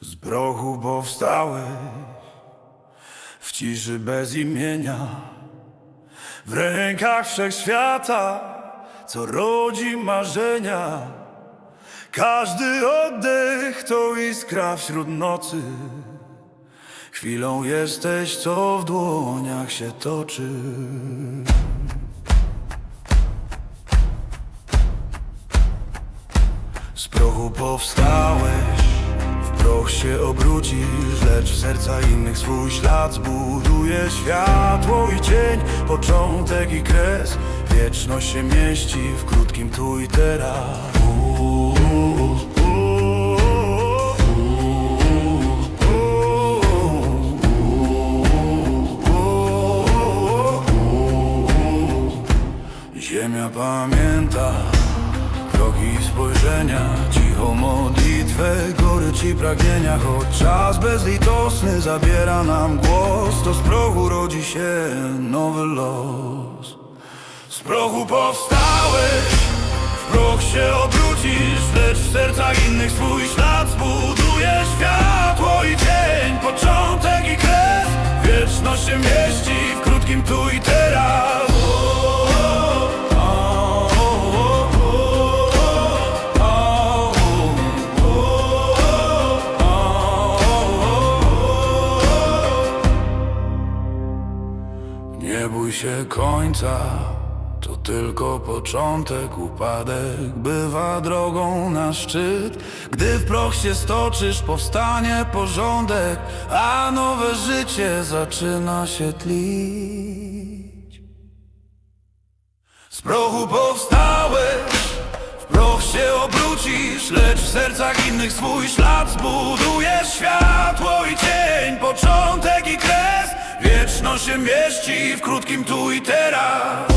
Z brochu powstałeś w ciszy bez imienia, w rękach wszechświata, co rodzi marzenia. Każdy oddech to iskra wśród nocy. Chwilą jesteś, co w dłoniach się toczy. Z prochu powstałeś, w proch się obrócisz, lecz w serca innych swój ślad zbuduje światło i cień, początek i kres. Wieczność się mieści w krótkim tu i teraz. Ziemia pamięta i spojrzenia Cichą modlitwę, gorycz pragnienia Choć czas bezlitosny zabiera nam głos To z prochu rodzi się nowy los. Z prochu powstałeś, w proch się obrócisz Lecz w sercach innych swój ślad zbuduje Światło bój się końca, to tylko początek, upadek bywa drogą na szczyt. Gdy w proch się stoczysz, powstanie porządek, a nowe życie zaczyna się tlić. Z prochu powstałeś, w proch się obrócisz, lecz w sercach innych swój ślad zbudujesz. Światło się mieści w krótkim tu i teraz.